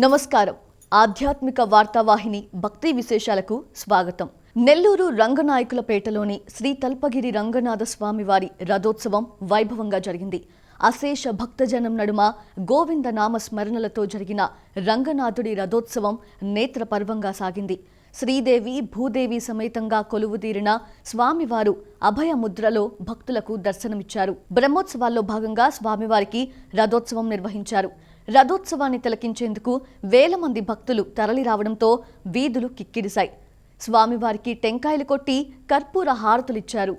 నమస్కారం. ఆధ్యాత్మిక వార్తావాహిని భక్తి విశేషాలకు స్వాగతం. నెల్లూరు రంగనాయకులపేటలోని శ్రీ తల్పగిరి రంగనాథ స్వామివారి రథోత్సవం వైభవంగా జరిగింది. అశేష భక్తజనం నడుమ గోవింద నామ స్మరణలతో జరిగిన రంగనాథుడి రథోత్సవం నేత్రపర్వంగా సాగింది. శ్రీదేవి భూదేవి సమేతంగా కొలువుదీరిన స్వామివారు అభయ ముద్రలో భక్తులకు దర్శనమిచ్చారు. బ్రహ్మోత్సవాల్లో భాగంగా స్వామివారికి రథోత్సవం నిర్వహించారు. రథోత్సవాన్ని తిలకించేందుకు వేల మంది భక్తులు తరలిరావడంతో వీధులు కిక్కిరిశాయి. స్వామివారికి టెంకాయలు కొట్టి కర్పూర హారతులిచ్చారు.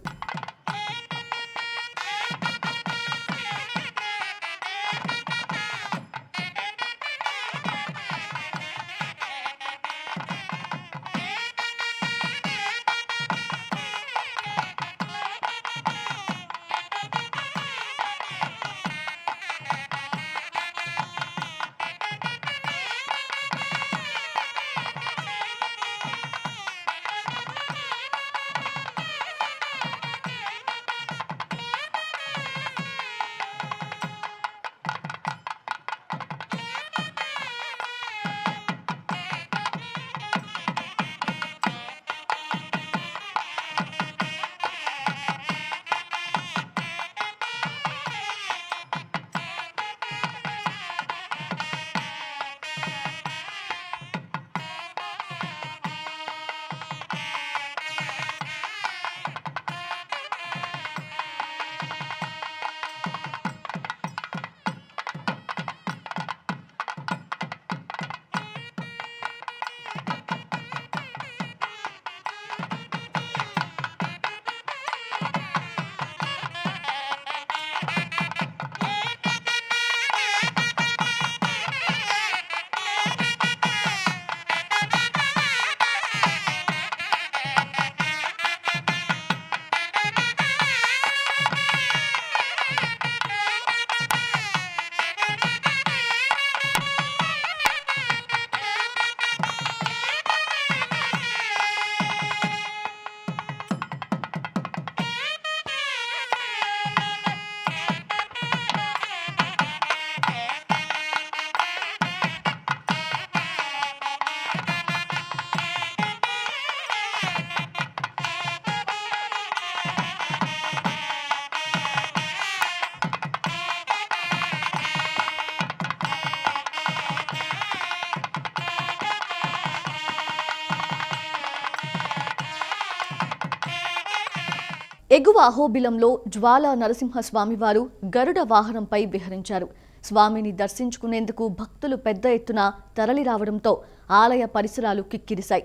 అహోబిలంలో జ్వాల నరసింహస్వామివారు గరుడ వాహనంపై విహరించారు. స్వామిని దర్శించుకునేందుకు భక్తులు పెద్ద ఎత్తున తరలిరావడంతో ఆలయ పరిసరాలు కిక్కిరిశాయి.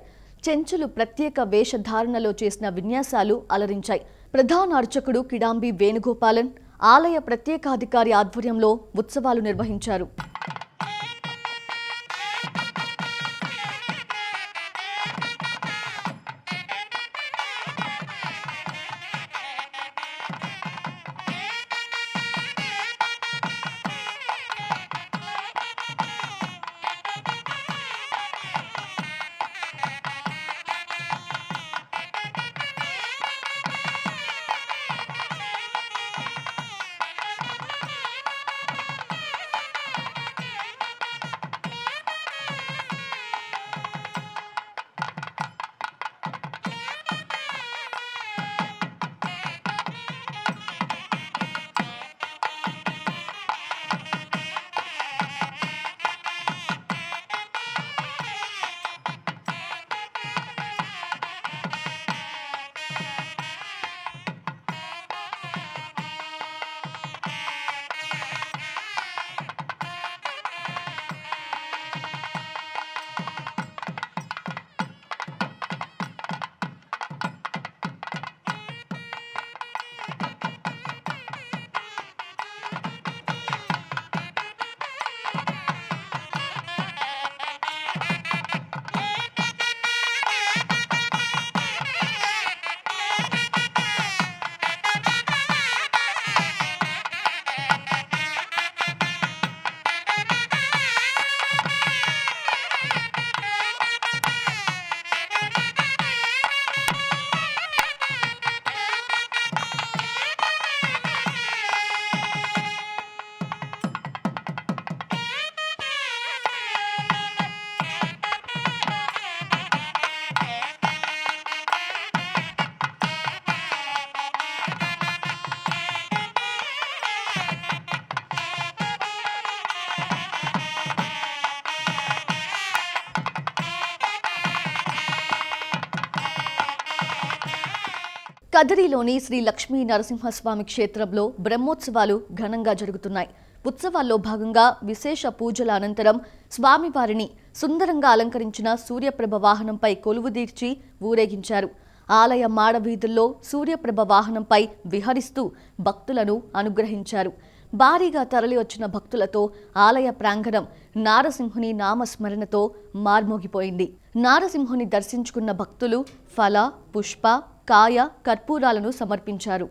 చెంచులు ప్రత్యేక వేషధారణలో చేసిన విన్యాసాలు అలరించాయి. ప్రధాన అర్చకుడు కిడాంబి వేణుగోపాలన్ ఆలయ ప్రత్యేకాధికారి ఆధ్వర్యంలో ఉత్సవాలు నిర్వహించారు. కదిరిలోని శ్రీ లక్ష్మీ నరసింహస్వామి క్షేత్రంలో బ్రహ్మోత్సవాలు ఘనంగా జరుగుతున్నాయి. ఉత్సవాల్లో భాగంగా విశేష పూజల అనంతరం స్వామివారిని సుందరంగా అలంకరించిన సూర్యప్రభ వాహనంపై కొలువుదీర్చి ఊరేగించారు. ఆలయ మాడవీధుల్లో సూర్యప్రభ వాహనంపై విహరిస్తూ భక్తులను అనుగ్రహించారు. భారీగా తరలి వచ్చిన భక్తులతో ఆలయ ప్రాంగణం నారసింహుని నామస్మరణతో మార్మోగిపోయింది. నారసింహుని దర్శించుకున్న భక్తులు ఫల పుష్ప కాయ కర్పూరాలను సమర్పించారు.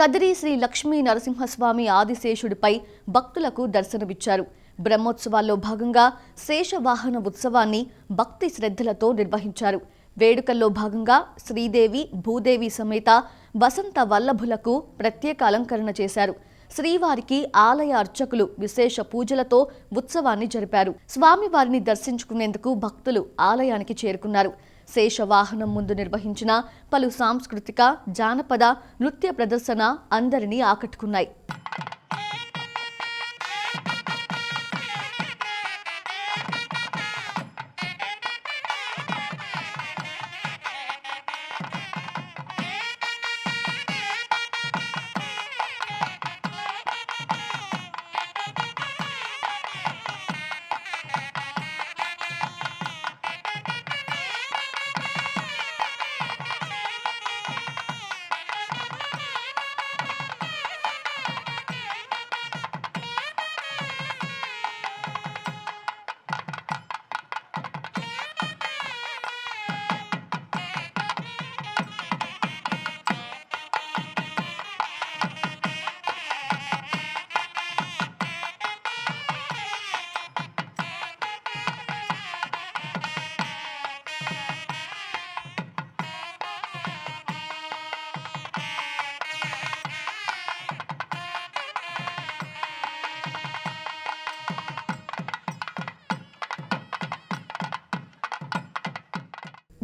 కదిరి శ్రీ లక్ష్మీ నరసింహస్వామి ఆదిశేషుడిపై భక్తులకు దర్శనమిచ్చారు. బ్రహ్మోత్సవాల్లో భాగంగా శేషవాహన ఉత్సవాన్ని భక్తి శ్రద్ధలతో నిర్వహించారు. వేడుకల్లో భాగంగా శ్రీదేవి భూదేవి సమేత వసంత వల్లభులకు ప్రత్యేక అలంకరణ చేశారు. శ్రీవారికి ఆలయ అర్చకులు విశేష పూజలతో ఉత్సవాన్ని జరిపారు. స్వామివారిని దర్శించుకునేందుకు భక్తులు ఆలయానికి చేరుకున్నారు. శేషవాహనం ముందు నిర్వహించిన పలు సాంస్కృతిక జానపద నృత్య ప్రదర్శన అందరినీ ఆకట్టుకున్నాయి.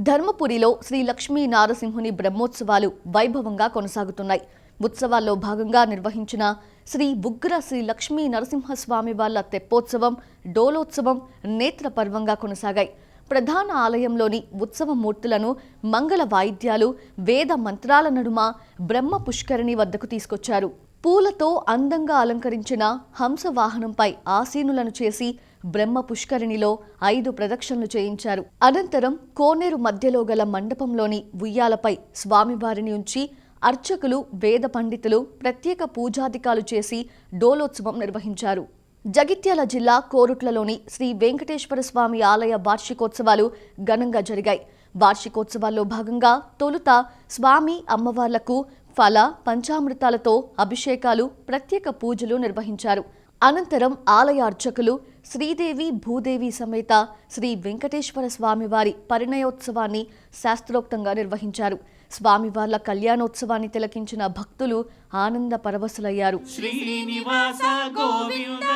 ధర్మపురిలో శ్రీ లక్ష్మీ నారసింహుని బ్రహ్మోత్సవాలు వైభవంగా కొనసాగుతున్నాయి. ఉత్సవాల్లో భాగంగా నిర్వహించిన శ్రీ బుగ్ర శ్రీ లక్ష్మీ నరసింహస్వామి వాళ్ళ తెప్పోత్సవం డోలోత్సవం నేత్ర పర్వంగా కొనసాగాయి. ప్రధాన ఆలయంలోని ఉత్సవ మూర్తులను మంగళ వాయిద్యాలు వేద మంత్రాల నడుమ బ్రహ్మ పుష్కరిణి వద్దకు తీసుకొచ్చారు. పూలతో అందంగా అలంకరించిన హంస వాహనంపై ఆసీనులను చేసి బ్రహ్మ పుష్కరిణిలో ఐదు ప్రదక్షిణలు చేయించారు. అనంతరం కోనేరు మధ్యలో గల మండపంలోని ఉయ్యాలపై స్వామివారిని ఉంచి అర్చకులు వేద పండితులు ప్రత్యేక పూజాధికాలు చేసి డోలోత్సవం నిర్వహించారు. జగిత్యాల జిల్లా కోరుట్లలోని శ్రీ వెంకటేశ్వర స్వామి ఆలయ వార్షికోత్సవాలు ఘనంగా జరిగాయి. వార్షికోత్సవాల్లో భాగంగా తొలుత స్వామి అమ్మవార్లకు ఫల పంచామృతాలతో అభిషేకాలు ప్రత్యేక పూజలు నిర్వహించారు. అనంతరం ఆలయ అర్చకులు శ్రీదేవి భూదేవి సమేత శ్రీ వెంకటేశ్వర స్వామివారి పరిణయోత్సవాన్ని శాస్త్రోక్తంగా నిర్వహించారు. స్వామివార్ల కళ్యాణోత్సవాన్ని తిలకించిన భక్తులు ఆనంద పరవశులయ్యారు. శ్రీనివాస గోవింద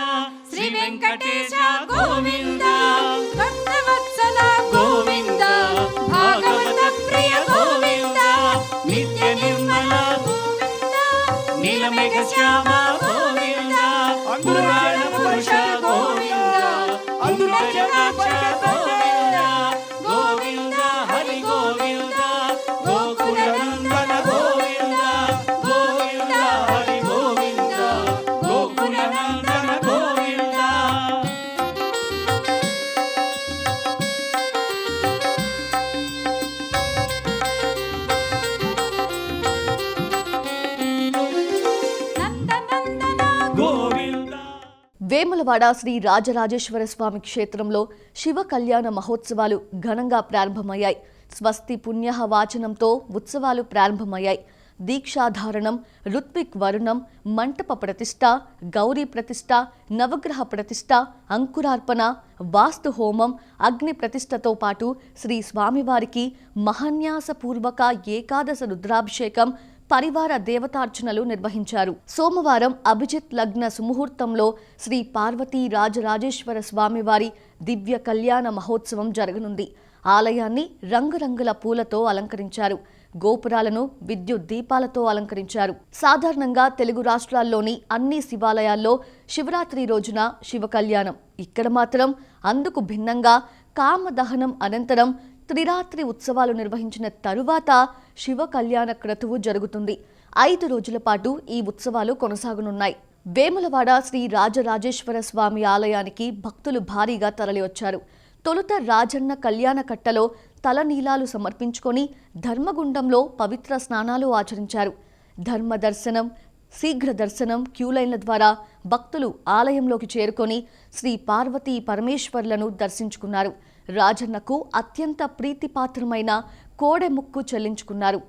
శ్రీ వెంకటేశ గోవింద గోవింద భాగవత ప్రియ గోవింద నిత్య నిర్మల గోవింద నీలమేఘ శ్యామ గోవింద. విజయవాడ శ్రీ రాజరాజేశ్వర స్వామి క్షేత్రంలో శివ కళ్యాణ మహోత్సవాలు ఘనంగా ప్రారంభమయ్యాయి. స్వస్తి పుణ్యహ వాచనంతో ఉత్సవాలు ప్రారంభమయ్యాయి. దీక్షాధారణం రుత్విక్ వరుణం మంటప ప్రతిష్ట గౌరీ ప్రతిష్ట నవగ్రహ ప్రతిష్ట అంకురార్పణ వాస్తు హోమం అగ్ని ప్రతిష్టతో పాటు శ్రీ స్వామివారికి మహాన్యాసపూర్వక ఏకాదశ రుద్రాభిషేకం పరివార దేవతార్చనలు నిర్వహించారు. సోమవారం అభిజిత్ లగ్న సుముహూర్తంలో శ్రీ పార్వతీ రాజరాజేశ్వర స్వామివారి దివ్య కళ్యాణ మహోత్సవం జరగనుంది. ఆలయాన్ని రంగురంగుల పూలతో అలంకరించారు. గోపురాలను విద్యుత్ దీపాలతో అలంకరించారు. సాధారణంగా తెలుగు రాష్ట్రాల్లోని అన్ని శివాలయాల్లో శివరాత్రి రోజున శివ కళ్యాణం ఇక్కడ మాత్రం అందుకు భిన్నంగా కామదహనం అనంతరం త్రిరాత్రి ఉత్సవాలు నిర్వహించిన తరువాత శివ కళ్యాణ క్రతువు జరుగుతుంది. ఐదు రోజుల పాటు ఈ ఉత్సవాలు కొనసాగనున్నాయి. వేములవాడ శ్రీ రాజరాజేశ్వర స్వామి ఆలయానికి భక్తులు భారీగా తరలివచ్చారు. తొలుత రాజన్న కళ్యాణ కట్టలో తలనీలాలు సమర్పించుకొని ధర్మగుండంలో పవిత్ర స్నానాలు ఆచరించారు. ధర్మ దర్శనం శీఘ్ర దర్శనం క్యూలైన్ల ద్వారా భక్తులు ఆలయంలోకి చేరుకొని శ్రీ పార్వతీ పరమేశ్వర్లను దర్శించుకున్నారు. రాజన్నకు అత్యంత ప్రీతిపాత్రమైన కోడెముక్కు చెల్లించుకున్నారు.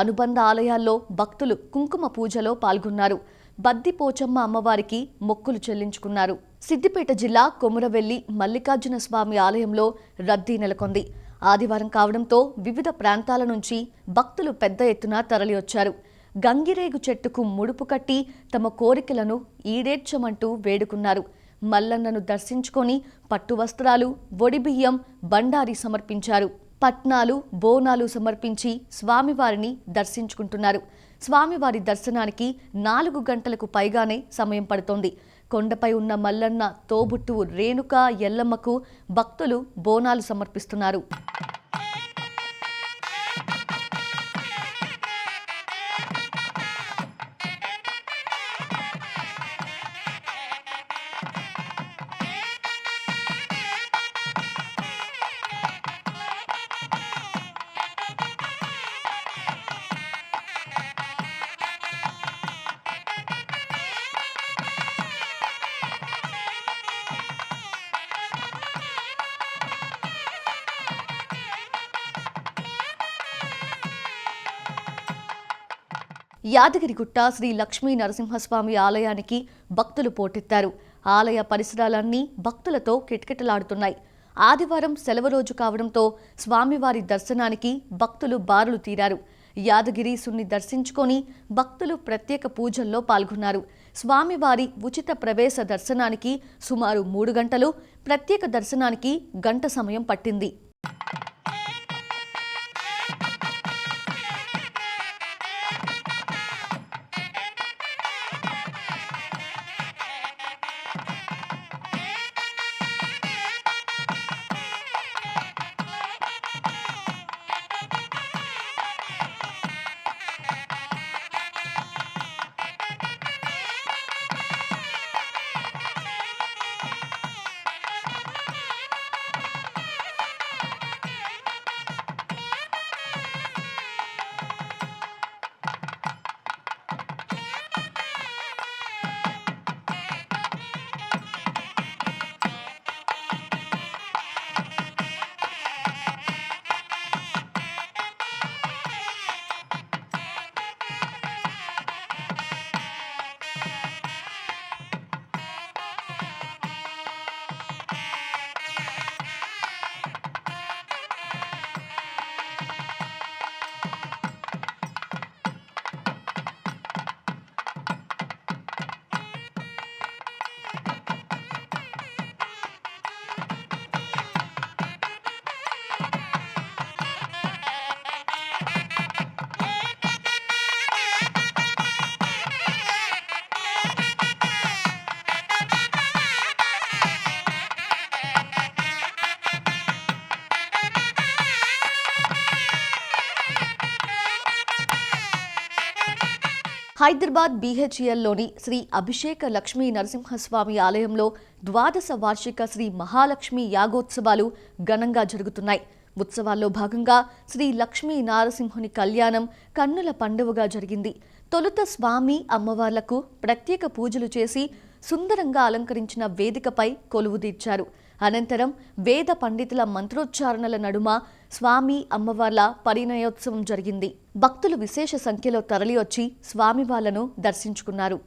అనుబంధ ఆలయాల్లో భక్తులు కుంకుమ పూజలో పాల్గొన్నారు. బద్దిపోచమ్మ అమ్మవారికి మొక్కులు చెల్లించుకున్నారు. సిద్దిపేట జిల్లా కొమురవెల్లి మల్లికార్జున స్వామి ఆలయంలో రద్దీ నెలకొంది. ఆదివారం కావడంతో వివిధ ప్రాంతాల నుంచి భక్తులు పెద్ద ఎత్తున తరలివచ్చారు. గంగిరేగు చెట్టుకు ముడుపు కట్టి తమ కోరికలను ఈడేర్చమంటూ వేడుకున్నారు. మల్లన్నను దర్శించుకొని పట్టు వస్త్రాలు ఒడిబియ్యం బండారి సమర్పించారు. పట్నాలు బోనాలు సమర్పించి స్వామివారిని దర్శించుకుంటున్నారు. స్వామివారి దర్శనానికి నాలుగు గంటలకు పైగానే సమయం పడుతోంది. కొండపై ఉన్న మల్లన్న తోబుట్టువు రేణుక ఎల్లమ్మకు భక్తులు బోనాలు సమర్పిస్తున్నారు. యాదగిరిగుట్ట శ్రీ లక్ష్మీ నరసింహస్వామి ఆలయానికి భక్తులు పోటెత్తారు. ఆలయ పరిసరాలన్నీ భక్తులతో కిటకిటలాడుతున్నాయి. ఆదివారం సెలవు రోజు కావడంతో స్వామివారి దర్శనానికి భక్తులు బారులు తీరారు. యాదగిరీసుని దర్శించుకొని భక్తులు ప్రత్యేక పూజల్లో పాల్గొన్నారు. స్వామివారి ఉచిత ప్రవేశ దర్శనానికి సుమారు మూడు గంటలు ప్రత్యేక దర్శనానికి గంట సమయం పట్టింది. హైదరాబాద్ బీహెచ్ఎల్లోని శ్రీ అభిషేక లక్ష్మీ నరసింహస్వామి ఆలయంలో ద్వాదశ వార్షిక శ్రీ మహాలక్ష్మి యాగోత్సవాలు ఘనంగా జరుగుతున్నాయి. ఉత్సవాల్లో భాగంగా శ్రీ లక్ష్మీ నారసింహుని కళ్యాణం కన్నుల పండువగా జరిగింది. తొలుత స్వామి అమ్మవార్లకు ప్రత్యేక పూజలు చేసి సుందరంగా అలంకరించిన వేదికపై కొలువుదీర్చారు అనంతరం వేద పండితుల మంత్రోచ్చారణల నడుమ స్వామి అమ్మవార్ల పరిణయోత్సవం జరిగింది. భక్తులు విశేష సంఖ్యలో తరలివచ్చి స్వామివార్లను దర్శించుకున్నారు.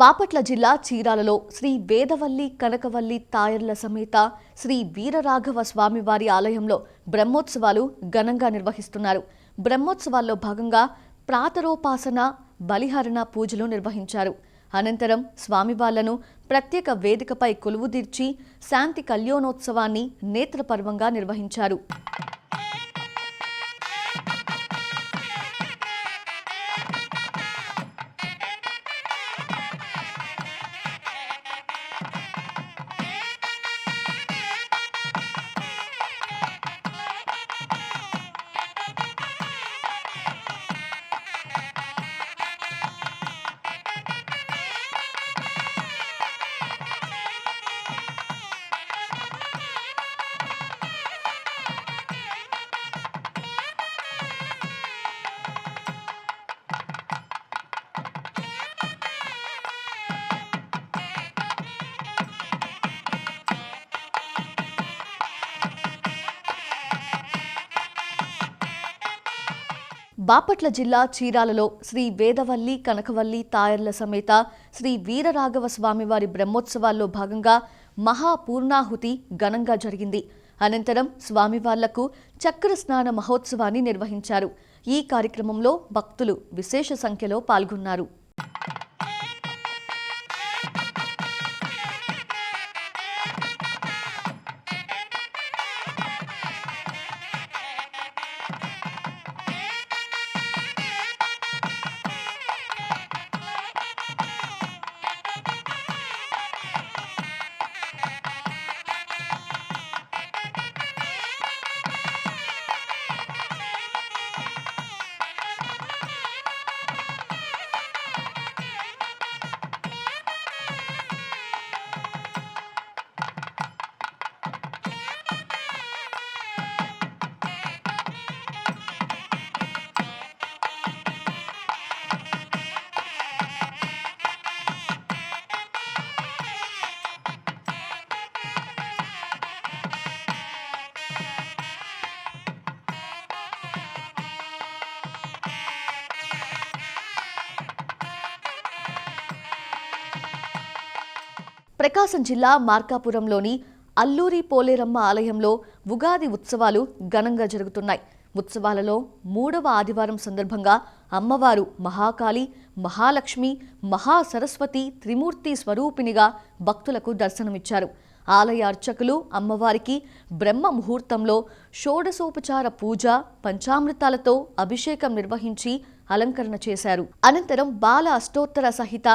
బాపట్ల జిల్లా చీరాలలో శ్రీ వేదవల్లి కనకవల్లి తాయర్ల సమేత శ్రీ వీరరాఘవ స్వామివారి ఆలయంలో బ్రహ్మోత్సవాలు ఘనంగా నిర్వహిస్తున్నారు. బ్రహ్మోత్సవాల్లో భాగంగా ప్రాతరోపాసన బలిహరణ పూజలు నిర్వహించారు. అనంతరం స్వామివార్లను ప్రత్యేక వేదికపై కొలువుదీర్చి శాంతి కళ్యాణోత్సవాన్ని నేత్రపర్వంగా నిర్వహించారు. బాపట్ల జిల్లా చీరాలలో శ్రీ వేదవల్లి కనకవల్లి తాయర్ల సమేత శ్రీ వీరరాఘవ స్వామివారి బ్రహ్మోత్సవాల్లో భాగంగా మహాపూర్ణాహుతి ఘనంగా జరిగింది. అనంతరం స్వామివార్లకు చక్ర స్నాన మహోత్సవాన్ని నిర్వహించారు. ఈ కార్యక్రమంలో భక్తులు విశేష సంఖ్యలో పాల్గొన్నారు. ప్రకాశం జిల్లా మార్కాపురంలోని అల్లూరి పోలేరమ్మ ఆలయంలో ఉగాది ఉత్సవాలు ఘనంగా జరుగుతున్నాయి. ఉత్సవాలలో మూడవ ఆదివారం సందర్భంగా అమ్మవారు మహాకాళి మహాలక్ష్మి మహాసరస్వతి త్రిమూర్తి స్వరూపిణిగా భక్తులకు దర్శనమిచ్చారు. ఆలయ అర్చకులు అమ్మవారికి బ్రహ్మ ముహూర్తంలో షోడశోపచార పూజ పంచామృతాలతో అభిషేకం నిర్వహించి అలంకరణ చేశారు. అనంతరం బాల అష్టోత్తర సహిత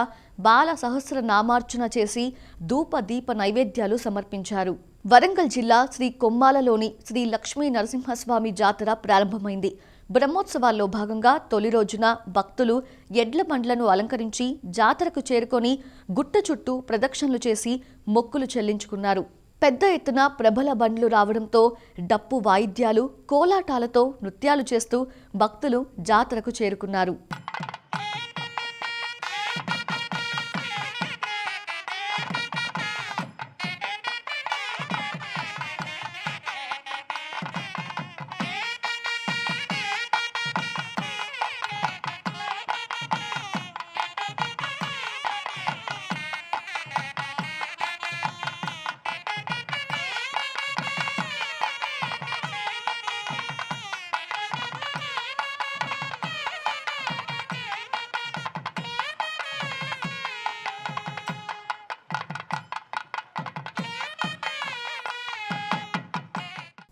బాల సహస్ర నామార్చన చేసి ధూప దీప నైవేద్యాలు సమర్పించారు. వరంగల్ జిల్లా శ్రీ కొమ్మాలలోని శ్రీ లక్ష్మీ నరసింహస్వామి జాతర ప్రారంభమైంది. బ్రహ్మోత్సవాల్లో భాగంగా తొలి రోజున భక్తులు ఎడ్ల బండ్లను అలంకరించి జాతరకు చేరుకొని గుట్ట చుట్టూ ప్రదక్షిణలు చేసి మొక్కులు చెల్లించుకున్నారు. పెద్ద ఎత్తున ప్రబల బండ్లు రావడంతో డప్పు వాయిద్యాలు కోలాటాలతో నృత్యాలు చేస్తూ భక్తులు జాతరకు చేరుకున్నారు.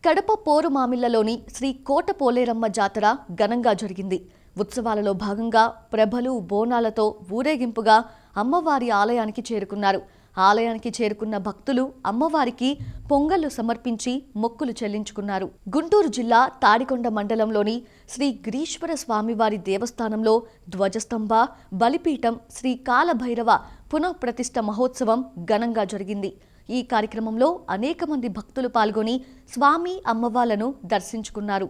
కడప పోరుమామిళ్ళలోని శ్రీ కోట పోలేరమ్మ జాతర ఘనంగా జరిగింది. ఉత్సవాలలో భాగంగా ప్రభలు బోనాలతో ఊరేగింపుగా అమ్మవారి ఆలయానికి చేరుకున్నారు. ఆలయానికి చేరుకున్న భక్తులు అమ్మవారికి పొంగళ్ళు సమర్పించి మొక్కులు చెల్లించుకున్నారు. గుంటూరు జిల్లా తాడికొండ మండలంలోని శ్రీ గ్రీశ్వర స్వామివారి దేవస్థానంలో ధ్వజస్తంభ బలిపీఠం శ్రీ కాలభైరవ పునఃప్రతిష్ఠ మహోత్సవం ఘనంగా జరిగింది. ఈ కార్యక్రమంలో అనేక మంది భక్తులు పాల్గొని స్వామి అమ్మవార్లను దర్శించుకున్నారు.